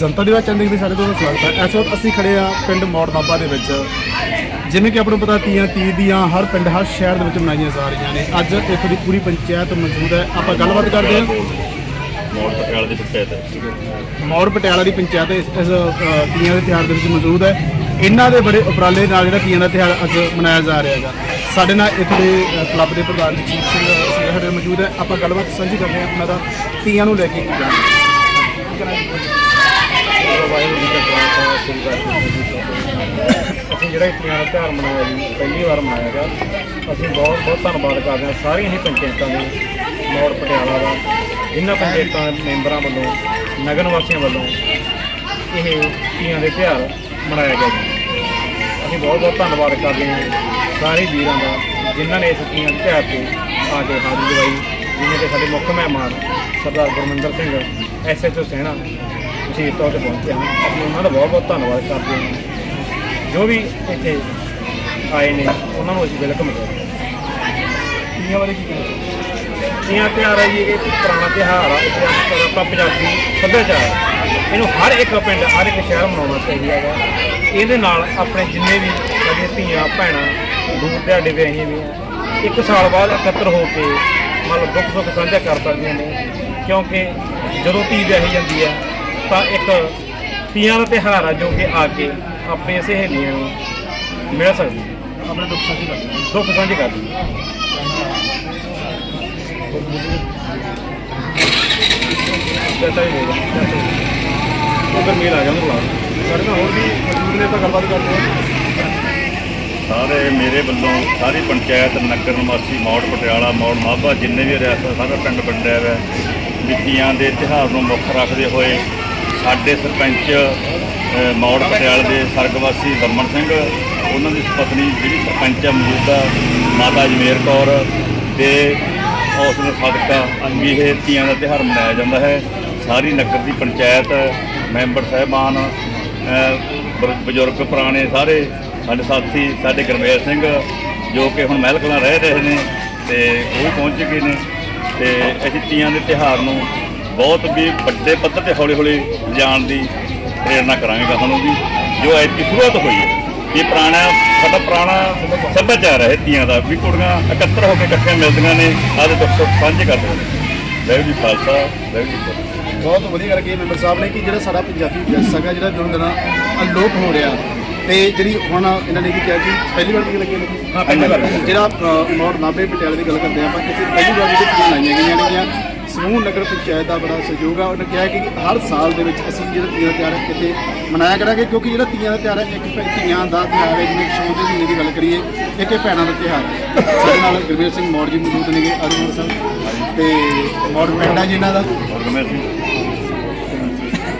ਜਨਤਾ ਦੀ ਆਵਾਜ਼ ਚੰਦ ਦੇ ਸਾਡੇ ਤੋਂ ਸਵਾਗਤ ਹੈ। ਇਸ ਵਕਤ ਅਸੀਂ ਖੜੇ ਆ ਪਿੰਡ ਮੌੜ ਨਾਭਾ ਦੇ ਵਿੱਚ। ਜਿਵੇਂ ਕਿ ਆਪਾਂ ਨੂੰ ਪਤਾ ਤੀਆਂ ਤੀਜ ਦੀਆਂ ਹਰ ਪਿੰਡ ਹਰ ਸ਼ਹਿਰ ਦੇ ਵਿੱਚ ਮਨਾਈਆਂ ਜਾ ਰਹੀਆਂ ਨੇ। ਅੱਜ ਇੱਥੋਂ ਦੀ ਪੂਰੀ ਪੰਚਾਇਤ ਮੌਜੂਦ ਹੈ। ਆਪਾਂ ਗੱਲਬਾਤ ਕਰਦੇ ਹਾਂ। ਮੋੜ ਪਟਿਆਲੇ ਦੀ ਪੰਚਾਇਤ ਮੌੜ ਪਟਿਆਲਾ ਦੀ ਪੰਚਾਇਤ ਇਸ ਇਸ, ਅ, ਤੀਆਂ ਦੇ ਤਿਉਹਾਰ ਦੇ ਵਿੱਚ ਮੌਜੂਦ ਹੈ। ਇਹਨਾਂ ਦੇ ਬੜੇ ਉਪਰਾਲੇ ਨਾਲ ਜਿਹੜਾ ਤੀਆਂ ਦਾ ਤਿਉਹਾਰ ਅੱਜ ਮਨਾਇਆ ਜਾ ਰਿਹਾ ਹੈਗਾ। ਸਾਡੇ ਨਾਲ ਇੱਥੇ ਦੇ ਕਲੱਬ ਦੇ ਪ੍ਰਧਾਨ ਜਗਜੀਤ ਸਿੰਘ ਸਾਡੇ ਮੌਜੂਦ ਹੈ। ਆਪਾਂ ਗੱਲਬਾਤ ਸਾਂਝੀ ਕਰਦੇ ਹਾਂ ਉਹਨਾਂ ਦਾ ਤੀਆਂ ਨੂੰ ਲੈ ਕੇ ਕੀ ਵਾਹਿਗੁਰੂ ਜੀ ਅਸੀਂ ਜਿਹੜਾ ਤੀਆਂ ਦਾ ਤਿਉਹਾਰ ਮਨਾਇਆ ਜੀ, ਪਹਿਲੀ ਵਾਰ ਮਨਾਇਆ ਗਿਆ। ਅਸੀਂ ਬਹੁਤ ਬਹੁਤ ਧੰਨਵਾਦ ਕਰਦੇ ਹਾਂ ਸਾਰੀਆਂ ਹੀ ਪੰਚਾਇਤਾਂ ਦੇ, ਮੋੜ ਪਟਿਆਲਾ ਦਾ ਇਹਨਾਂ ਪੰਚਾਇਤਾਂ ਦੇ ਮੈਂਬਰਾਂ ਵੱਲੋਂ, ਨਗਰ ਵਾਸੀਆਂ ਵੱਲੋਂ ਇਹ ਤੀਆਂ ਦੇ ਤਿਉਹਾਰ ਮਨਾਇਆ ਗਿਆ ਜੀ। ਅਸੀਂ ਬਹੁਤ ਬਹੁਤ ਧੰਨਵਾਦ ਕਰਦੇ ਹਾਂ ਸਾਰੇ ਵੀਰਾਂ ਦਾ, ਜਿਨ੍ਹਾਂ ਨੇ ਇਸ ਤੀਆਂ ਦੇ ਤੇ ਆ ਕੇ ਹਾਜ਼ਰੀ ਦਵਾਈ ਜਿਵੇਂ ਕਿ ਸਾਡੇ ਮੁੱਖ ਮਹਿਮਾਨ ਸਰਦਾਰ ਗੁਰਮਿੰਦਰ ਸਿੰਘ ਐਸਐਚਓ ਸੈਣਾ ਵਿਸ਼ੇਸ਼ ਤੌਰ ਤੇ ਪਹੁੰਚੇ ਹਨ। ਅਸੀਂ ਉਹਨਾਂ ਦਾ ਬਹੁਤ ਬਹੁਤ ਧੰਨਵਾਦ ਕਰਦੇ ਹਾਂ। ਜੋ ਵੀ ਇੱਥੇ ਆਏ ਨੇ, ਉਹਨਾਂ ਨੂੰ ਅਸੀਂ ਵੈਲਕਮ ਕਰਦੇ ਹਾਂ। ਤੀਆਂ ਬਾਰੇ ਕੀ ਕਹਿਣਾ ਤੀਆਂ ਤਿਉਹਾਰ ਹੈ ਜੀ ਇਹ ਇੱਕ ਪੁਰਾਣਾ ਤਿਉਹਾਰ ਆ ਇਹ ਆਪਾਂ ਪੰਜਾਬੀ ਸੱਭਿਆਚਾਰ ਇਹਨੂੰ ਹਰ ਇੱਕ ਪਿੰਡ ਹਰ ਇੱਕ ਸ਼ਹਿਰ ਮਨਾਉਣਾ ਚਾਹੀਦਾ ਹੈਗਾ। ਇਹਦੇ ਨਾਲ ਆਪਣੇ ਜਿੰਨੇ ਵੀ ਸਾਡੀਆਂ ਧੀਆਂ ਭੈਣਾਂ ਦੂਰ ਦਿਹਾੜੇ ਤੇ ਆਈਆਂ ਵੀ ਆ ਇੱਕ ਸਾਲ ਬਾਅਦ ਇਕੱਤਰ ਹੋ ਕੇ ਮੰਨ ਲਓ ਦੁੱਖ ਸੁੱਖ ਸਾਂਝਾ ਕਰ ਸਕਦੀਆਂ ਨੇ। ਕਿਉਂਕਿ ਜਦੋਂ ਧੀ ਵਿਆਹੀ ਜਾਂਦੀ ਹੈ ਤਾਂ ਇੱਕ ਤੀਆਂ ਦਾ ਤਿਉਹਾਰ ਆ ਜੋ ਕਿ ਆ ਕੇ ਆਪਣੀਆਂ ਸਹੇਲੀਆਂ ਨੂੰ ਮਿਲ ਸਕਦੀ ਆਪਣੇ ਦੁੱਖ ਸਾਂਝੀ ਕਰਦੇ ਹਾਂ। ਦੁੱਖ ਸਾਂਝੇ ਕਰਦੀ ਚਾਚਾ ਹੀ ਹੋਗਾ ਉਧਰ ਮੇਲ ਆ ਗਿਆ ਉਹਨੂੰ ਬੁਲਾ ਸਾਡੇ ਨਾਲ ਹੋਰ ਵੀ ਮੌਜੂਦ ਨੇ, ਆਪਾਂ ਗੱਲਬਾਤ ਕਰਦੇ ਹਾਂ। ਸਾਰੇ ਮੇਰੇ ਵੱਲੋਂ ਸਾਰੀ ਪੰਚਾਇਤ, ਨਗਰ ਨਿਵਾਸੀ, ਮੌੜ ਪਟਿਆਲਾ, ਮੌੜ ਮਾਭਾ ਜਿੰਨੇ ਵੀ ਰਿਆਸਤ ਸਾਰਾ ਪਿੰਡ ਵੰਡਿਆ ਹੋਇਆ। ਵਿੱਤੀਆਂ ਦੇ ਤਿਉਹਾਰ ਨੂੰ ਮੁੱਖ ਰੱਖਦੇ ਹੋਏ ਸਾਡੇ ਸਰਪੰਚ ਮੌੜ ਪਟਿਆਲੇ ਦੇ ਸਰਗਵਾਸੀ ਦਮਨ ਸਿੰਘ, ਉਹਨਾਂ ਦੀ ਪਤਨੀ ਜਿਹੜੀ ਸਰਪੰਚ ਹੈ ਮੌਜੂਦਾ, ਮਾਤਾ ਜਮੇਰ ਕੌਰ ਦੇ ਉਸ ਸਦਕਾ ਵੀ ਇਹ ਤੀਆਂ ਦਾ ਤਿਉਹਾਰ ਮਨਾਇਆ ਜਾਂਦਾ ਹੈ। ਸਾਰੀ ਨਗਰ ਦੀ ਪੰਚਾਇਤ ਮੈਂਬਰ ਸਾਹਿਬਾਨ ਅ, ਬਜ਼ੁਰਗ ਪੁਰਾਣੇ ਸਾਰੇ ਸਾਡੇ ਸਾਥੀ ਸਾਡੇ ਗਰਮੇਲ ਸਿੰਘ ਜੋ ਕਿ ਹੁਣ ਮਹਿਲ ਕਲਾਂ ਰਹਿ ਰਹੇ ਨੇ ਤੇ ਉਹ ਪਹੁੰਚ ਗਏ ਨੇ। ਤੇ ਅਸੀਂ ਤੀਆਂ ਦੇ ਤਿਉਹਾਰ ਨੂੰ ਬਹੁਤ ਵੀ ਵੱਡੇ ਪੱਧਰ ਤੇ ਹੌਲੀ ਹੌਲੀ ਜਾਣ ਦੀ ਪ੍ਰੇਰਣਾ ਕਰਾਂਗੇ ਗਾਹਾਂ ਨੂੰ ਵੀ ਜੋ ਐਤਕੀ ਸ਼ੁਰੂਆਤ ਹੋਈ ਹੈ। ਇਹ ਪੁਰਾਣਾ ਸਾਡਾ ਪੁਰਾਣਾ ਸੱਭਿਆਚਾਰ ਹੈ ਤੀਆਂ ਦਾ ਵੀ ਕੁੜੀਆਂ ਇਕੱਤਰ ਹੋ ਕੇ ਇਕੱਠੀਆਂ ਮਿਲਦੀਆਂ ਨੇ ਆਦੇ ਦੁੱਖ ਸੁੱਖ ਸਾਂਝੇ ਕਰਦੀਆਂ ਨੇ। ਵਾਹਿਗੁਰੂ ਜੀ ਕਾ ਖਾਲਸਾ ਵਾਹਿਗੁਰੂ ਜੀ ਕੀ ਫਤਿਹ। ਬਹੁਤ ਵਧੀਆ ਗੱਲ ਕਹੀ ਮੈਂਬਰ ਸਾਹਿਬ ਨੇ ਕਿ ਜਿਹੜਾ ਸਾਡਾ ਪੰਜਾਬੀ ਵਿਰਸਾ ਹੈਗਾ ਜਿਹੜਾ ਦਿਨੋਂ ਦਿਨ ਅਲੋਪ ਹੋ ਰਿਹਾ ਤੇ ਜਿਹੜੀ ਹੁਣ ਇਹਨਾਂ ਨੇ ਵੀ ਕਿਹਾ ਕਿ ਪਹਿਲੀ ਵਾਰ ਕੀ ਲੱਗੀ ਹਾਂ, ਪਹਿਲੀ ਵਾਰ। ਜਿਹੜਾ ਮੌੜ ਨਾਭੇ ਪਟਿਆਲੇ ਦੀ ਗੱਲ ਕਰਦੇ ਆਪਾਂ ਇੱਥੇ ਪਹਿਲੀ ਵਾਰ ਜਿਹੜੇ ਤੀਆਂ ਲਾਈਆਂ ਗਈਆਂ ਨੇਗੀਆਂ ਸਮੂਹ ਨਗਰ ਪੰਚਾਇਤ ਦਾ ਬੜਾ ਸਹਿਯੋਗ ਆ। ਉਹਨੇ ਕਿਹਾ ਕਿ ਹਰ ਸਾਲ ਦੇ ਵਿੱਚ ਅਸੀਂ ਜਿਹੜਾ ਤੀਆਂ ਦਾ ਤਿਉਹਾਰ ਹੈ ਕਿਤੇ ਮਨਾਇਆ ਕਰਾਂਗੇ ਕਿਉਂਕਿ ਜਿਹੜਾ ਤੀਆਂ ਦਾ ਤਿਉਹਾਰ ਹੈ ਇੱਕ ਧੀਆਂ ਦਾ ਤਿਉਹਾਰ ਹੈ ਜਿਵੇਂ ਸ਼ੌਂਕ ਦੇ ਮਹੀਨੇ ਦੀ ਗੱਲ ਕਰੀਏ ਇੱਕ ਇਹ ਭੈਣਾਂ ਦਾ ਤਿਉਹਾਰ ਹੈ। ਸਾਡੇ ਨਾਲ ਗੁਰਵੀਰ ਸਿੰਘ ਮੌੜ ਜੀ ਮੌਜੂਦ ਨੇਗੇ ਅਰਜੁਨ ਸਾਹਿਬ। ਤੇ ਮੌੜ ਪਿੰਡ ਆ ਜੀ ਇਹਨਾਂ ਦਾ।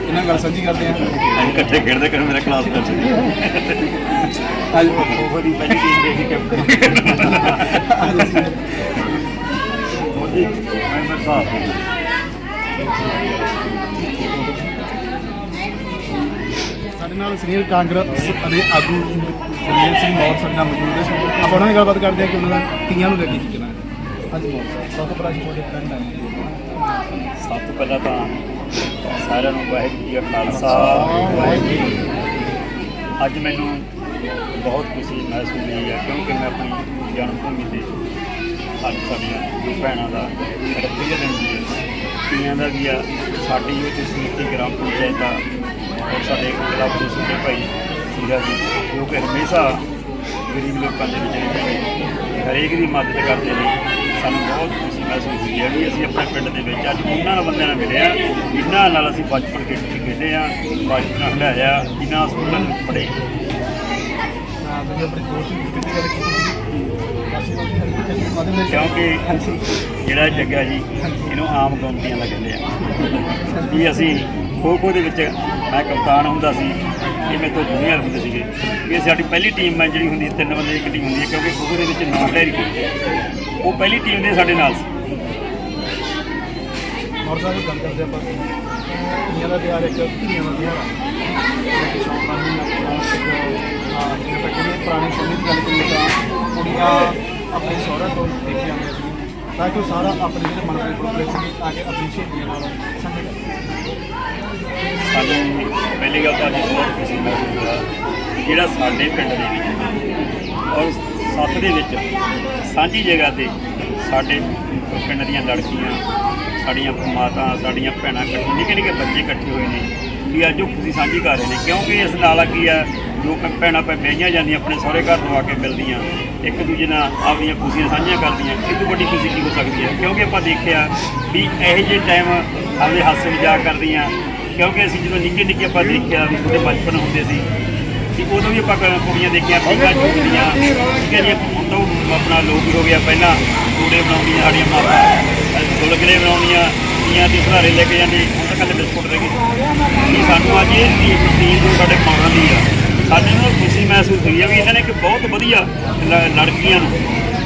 ਇਹਨਾਂ ਨਾਲ ਗੱਲ ਸਾਂਝੀ ਕਰਦੇ ਅਸੀਂ ਇਕੱਠੇ ਖੇਡਦੇ ਕਰ ਮੇਰਾ ਕਲਾਸ ਕਰਦੇ ਅੱਜ ਉਹਦੀ ਪਹਿਲੀ ਟੀਮ ਦੇ ਕੈਪਟਨ ਮੋਦੀ ਸਾਡੇ ਨਾਲ ਸੀਨੀਅਰ ਕਾਂਗਰਸ ਦੇ ਆਗੂ ਜਗਮੇਲ ਸਿੰਘ ਮੌਰ ਸਾਡੇ ਨਾਲ ਮੌਜੂਦ ਹੈ ਆਪਾਂ ਉਹਨਾਂ ਨਾਲ ਗੱਲਬਾਤ ਕਰਦੇ ਹਾਂ ਕਿ ਉਹਨਾਂ ਦਾ ਤੀਆਂ ਨੂੰ ਲੈ ਕੇ ਕੀ ਕਹਿਣਾ ਹੈ। ਹਾਂਜੀ ਮੌਰ ਸਾਹਿਬ, ਸਭ ਤੋਂ ਪਹਿਲਾਂ ਜੀ ਫਰੈਂਡ ਆਏ ਸਭ ਤੋਂ ਪਹਿਲਾਂ ਤਾਂ ਸਾਰਿਆਂ ਨੂੰ ਵਾਹਿਗੁਰੂ ਜੀ ਕਾ ਖਾਲਸਾ, ਵਾਹਿਗੁਰੂ ਜੀ। ਅੱਜ ਮੈਨੂੰ ਬਹੁਤ ਖੁਸ਼ੀ ਮਹਿਸੂਸ ਹੋਈ ਹੈ ਕਿਉਂਕਿ ਮੈਂ ਆਪਣੀ ਜਨਮ ਭੂਮੀ ਤੇ ਅੱਜ ਸਾਡੀਆਂ ਜੋ ਭੈਣਾਂ ਦਾ ਸਾਡਾ ਦਿਨ ਵੀ ਹੈ ਦਾ ਵੀ ਆ। ਸਾਡੀ ਵਿੱਚ ਸਮਿਤੀ ਗ੍ਰਾਮ ਪੰਚਾਇਤ ਦਾ ਔਰ ਸਾਡੇ ਕਲੱਬ ਦੇ ਸੁਣੇ ਭਾਈ ਸੀਰਾ ਜੀ, ਜੋ ਕਿ ਹਮੇਸ਼ਾ ਗਰੀਬ ਲੋਕਾਂ ਦੇ ਵਿੱਚ ਰਹਿੰਦੇ ਨੇ। ਹਰੇਕ ਦੀ ਮਦਦ ਕਰਦੇ ਨੇ। ਸਾਨੂੰ ਬਹੁਤ ਖੁਸ਼ੀ ਮਹਿਸੂਸ ਹੋਈ ਹੈ ਵੀ ਅਸੀਂ ਆਪਣੇ ਪਿੰਡ ਦੇ ਵਿੱਚ ਅੱਜ ਉਹਨਾਂ ਨਾਲ ਬੰਦਿਆਂ ਨਾਲ ਮਿਲੇ ਆ ਜਿਨ੍ਹਾਂ ਨਾਲ ਅਸੀਂ ਬਚਪਨ ਖੇਡ ਖੇਡੇ ਆ, ਬਚਪਨ ਹੰਡਾਇਆ ਜਿਨ੍ਹਾਂ ਸਕੂਲਾਂ ਵਿੱਚ ਪੜ੍ਹੇ। ਹਾਂ ਤੁਸੀਂ ਕਿਤੇ ਗੱਲ ਕੀਤੀ ਕਿਉਂਕਿ ਜਿਹੜਾ ਜੱਗਾ ਜੀ, ਇਹਨੂੰ ਆਮ ਗੌਂਤੀਆਂ ਦਾ ਕਹਿੰਦੇ ਆ। ਵੀ ਅਸੀਂ ਖੋ ਖੋ ਦੇ ਵਿੱਚ ਮੈਂ ਕਪਤਾਨ ਹੁੰਦਾ ਸੀ, ਇਹ ਮੇਰੇ ਤੋਂ ਜੂਨੀਅਰ ਹੁੰਦੇ ਸੀਗੇ। ਇਹ ਸਾਡੀ ਪਹਿਲੀ ਟੀਮ ਮੈਂ ਜਿਹੜੀ ਹੁੰਦੀ ਤਿੰਨ ਬੰਦੇ ਦੀ ਇੱਕ ਟੀਮ ਹੁੰਦੀ ਹੈ, ਕਿਉਂਕਿ ਖੋ ਖੋ ਦੇ ਵਿੱਚ ਨੌ ਡੈਰੀ ਖੇਡਦੇ ਉਹ ਪਹਿਲੀ ਟੀਮ ਦੇ ਸਾਡੇ ਨਾਲ ਸੀ। ਔਰ ਸਾਹਿਬ ਗੱਲ ਕਰਦੇ ਆਪਾਂ। ਤੀਆਂ ਦਾ ਤਿਉਹਾਰ ਇੱਕ ਧੀਆਂ ਦਾ ਤਿਉਹਾਰ ਪੁਰਾਣੇ ਸਮੇਂ ਦੀ ਗੱਲ ਕਰੀਏ ਤਾਂ ਕੁੜੀਆਂ ਆਪਣੇ ਸਹੁਰਾ ਤੋਂ ਦੇਖ ਕੇ ਸੀ, ਤਾਂ ਕਿ ਉਹ ਸਾਰਾ ਆਪਣੇ ਜਿਹੜੇ ਮਨ ਦੇ ਪ੍ਰੋਗਰੈਸ ਨੂੰ ਆ ਕੇ ਆਪਣੀ ਸ਼ਹੀਦੀਆਂ ਨਾਲ। ਸਾਂਝੇ ਸਾਨੂੰ ਪਹਿਲੀ ਗੱਲ ਤਾਂ ਅੱਜ ਬਹੁਤ ਖੁਸ਼ੀ ਮਹਿਸੂਸ ਹੋਇਆ ਜਿਹੜਾ ਸਾਡੇ ਪਿੰਡ ਦੇ ਵਿੱਚ ਔਰ ਸੱਤ ਦੇ ਵਿੱਚ ਸਾਂਝੀ ਜਗ੍ਹਾ ਤੇ ਸਾਡੇ ਪਿੰਡ ਦੀਆਂ ਲੜਕੀਆਂ ਸਾਡੀਆਂ ਮਾਤਾ, ਸਾਡੀਆਂ ਭੈਣਾਂ ਇਕੱਠੇ ਨਿੱਕੇ ਨਿੱਕੇ ਬੱਚੇ ਇਕੱਠੇ ਹੋਏ ਨੇ। ਵੀ ਅੱਜ ਉਹ ਖੁਸ਼ੀ ਸਾਂਝੀ ਕਰ ਰਹੇ ਨੇ, ਕਿਉਂਕਿ ਇਸ ਨਾਲ ਕੀ ਆ, ਜੋ ਭੈਣਾਂ ਪੈ, ਵਿਆਹੀਆਂ ਜਾਂਦੀਆਂ, ਆਪਣੇ ਸਹੁਰੇ ਘਰ ਤੋਂ ਆ ਕੇ ਮਿਲਦੀਆਂ, ਇੱਕ ਦੂਜੇ ਨਾਲ ਆਪਣੀਆਂ ਖੁਸ਼ੀਆਂ ਸਾਂਝੀਆਂ ਕਰਦੀਆਂ ਇਹ ਤੋਂ ਵੱਡੀ ਖੁਸ਼ੀ ਕੀ ਹੋ ਸਕਦੀ ਹੈ? ਕਿਉਂਕਿ ਆਪਾਂ ਦੇਖਿਆ ਵੀ ਇਹੋ ਜਿਹੇ ਟਾਈਮ ਆਪਦੇ ਹਾਸੇ ਮਜ਼ਾਕ ਕਰਦੀਆਂ, ਕਿਉਂਕਿ ਅਸੀਂ ਜਦੋਂ ਨਿੱਕੇ ਨਿੱਕੇ ਆਪਾਂ ਦੇਖਿਆ ਵੀ ਛੋਟੇ ਬਚਪਨ ਹੁੰਦੇ ਸੀ ਕਿ ਉਦੋਂ ਵੀ ਆਪਾਂ ਕੁੜੀਆਂ ਦੇਖੀਆਂ, ਪੀਂਘਾਂ ਚੁੱਕਦੀਆਂ ਜਿਹੜੀਆਂ ਹੁਣ ਤਾਂ ਉਹ ਆਪਣਾ ਲੋਕ ਹੋ ਗਿਆ, ਪਹਿਲਾਂ ਕੂੜੇ ਬਣਾਉਂਦੀਆਂ ਸਾਡੀਆਂ ਮਾਤਾ ਗੁਲਗਲੇ ਬਣਾਉਂਦੀਆਂ ਤੀਆਂ ਦੇ ਸਹਾਰੇ ਲੈ ਕੇ ਜਾਂਦੇ, ਹੁਣ ਤਾਂ ਕੱਲੇ ਬਿਸਕੁਟ ਰਹਿ ਗਏ। ਸਾਨੂੰ ਅੱਜ ਇਹ ਚੀਜ਼ ਚੀਜ਼ ਜੋ ਸਾਡੇ ਮਾਵਾਂ ਦੀ ਆ। ਸਾਡੇ ਨੂੰ ਖੁਸ਼ੀ ਮਹਿਸੂਸ ਹੋਈ ਆ ਵੀ ਇਹਨਾਂ ਨੇ ਇੱਕ ਬਹੁਤ ਵਧੀਆ ਲ- ਲੜਕੀਆਂ ਨੂੰ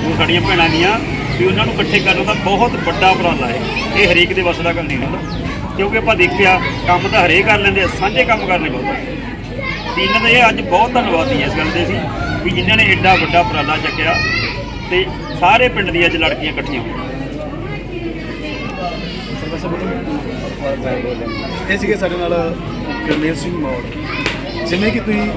ਜੋ ਸਾਡੀਆਂ ਭੈਣਾਂ ਦੀਆਂ, ਵੀ ਉਹਨਾਂ ਨੂੰ ਇਕੱਠੇ ਕਰਨ ਦਾ ਬਹੁਤ ਵੱਡਾ ਉਪਰਾਲਾ ਹੈ। ਇਹ ਹਰੇਕ ਦੇ ਵੱਸ ਦਾ ਗੱਲ ਨਹੀਂ ਹੁੰਦਾ। ਕਿਉਂਕਿ ਆਪਾਂ ਦੇਖਿਆ, ਕੰਮ ਤਾਂ ਹਰੇਕ ਕਰ ਲੈਂਦੇ ਸਾਂਝੇ ਕੰਮ ਕਰਨੇ ਬਹੁਤ ਇਹਨਾਂ ਦਾ ਇਹ ਅੱਜ ਬਹੁਤ ਧੰਨਵਾਦੀ ਇਸ ਗੱਲ ਦੇ ਸੀ ਵੀ ਜਿਨ੍ਹਾਂ ਨੇ ਐਡਾ ਵੱਡਾ ਉਪਰਾਲਾ ਚੱਕਿਆ। ਤੇ ਸਾਰੇ ਪਿੰਡ ਦੀਆਂ ਅੱਜ ਲੜਕੀਆਂ ਇਕੱਠੀਆਂ ਹੋਈਆਂ। ਸਰਵਿਸ ਬੋਲੋ। ਇਹ ਸੀਗੇ ਸਾਡੇ ਨਾਲ ਗੁਰਮੇਲ ਸਿੰਘ ਮੌੜ। ਜਿਵੇਂ ਕਿ ਤੁਸੀਂ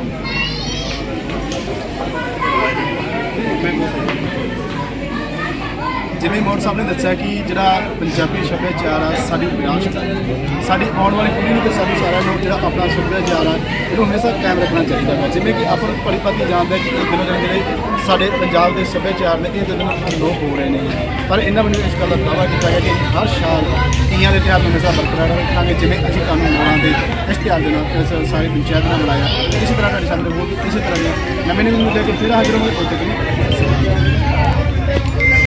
ਜਿਵੇਂ ਮੌੜ ਸਾਹਿਬ ਨੇ ਦੱਸਿਆ ਕਿ ਜਿਹੜਾ ਪੰਜਾਬੀ ਸੱਭਿਆਚਾਰ ਆ, ਸਾਡੀ ਵਿਰਾਸਤ ਹੈ ਸਾਡੀ ਆਉਣ ਵਾਲੀ ਪੀੜ੍ਹੀ ਨੂੰ ਤੇ ਸਾਨੂੰ ਸਾਰਿਆਂ ਨੂੰ ਜਿਹੜਾ ਆਪਣਾ ਸੱਭਿਆਚਾਰ ਆ, ਇਹਨੂੰ ਹਮੇਸ਼ਾ ਕਾਇਮ ਰੱਖਣਾ ਚਾਹੀਦਾ ਹੈ। ਜਿਵੇਂ ਕਿ ਆਪਾਂ ਨੂੰ ਭਲੀ ਭਾਂਤੀ ਜਾਣਦੇ ਹਾਂ ਕਿ ਇਹ ਦਿਨੋਂ ਦਿਨ ਜਿਹੜੇ ਸਾਡੇ ਪੰਜਾਬ ਦੇ ਸੱਭਿਆਚਾਰ ਨੇ, ਇਹ ਦਿਨੋਂ ਦਿਨ ਅਲੋਪ ਹੋ ਰਹੇ ਨੇ। ਪਰ ਇਹਨਾਂ ਮੈਨੂੰ ਇਸ ਗੱਲ ਦਾ ਦਾਅਵਾ ਕੀਤਾ ਗਿਆ ਕਿ ਹਰ ਸਾਲ ਤੀਆਂ ਦੇ ਤਿਉਹਾਰ ਨੂੰ ਹਮੇਸ਼ਾ ਬਰਕਰਾਰ ਰੱਖਾਂਗੇ, ਜਿਵੇਂ ਅਸੀਂ ਕਾਨੂੰਨ ਮੋੜਾਂ ਦੇ ਇਸ ਤਿਉਹਾਰ ਦੇ ਨਾਲ ਇਸ ਸਾਰੀ ਪੰਚਾਇਤ ਨਾਲ ਮਨਾਇਆ। ਇਸੇ ਤਰ੍ਹਾਂ ਤੁਹਾਡੇ ਸਾਹਮਣੇ ਹੋਰ ਇਸੇ ਤਰ੍ਹਾਂ ਦੀਆਂ ਨਵੇਂ ਨਵੇਂ ਮੁੱਦੇ 'ਤੇ ਫਿਰ ਹਾਜ਼ਰ ਹੋਵਾਂਗੇ ਉਦੋਂ ਤੱਕ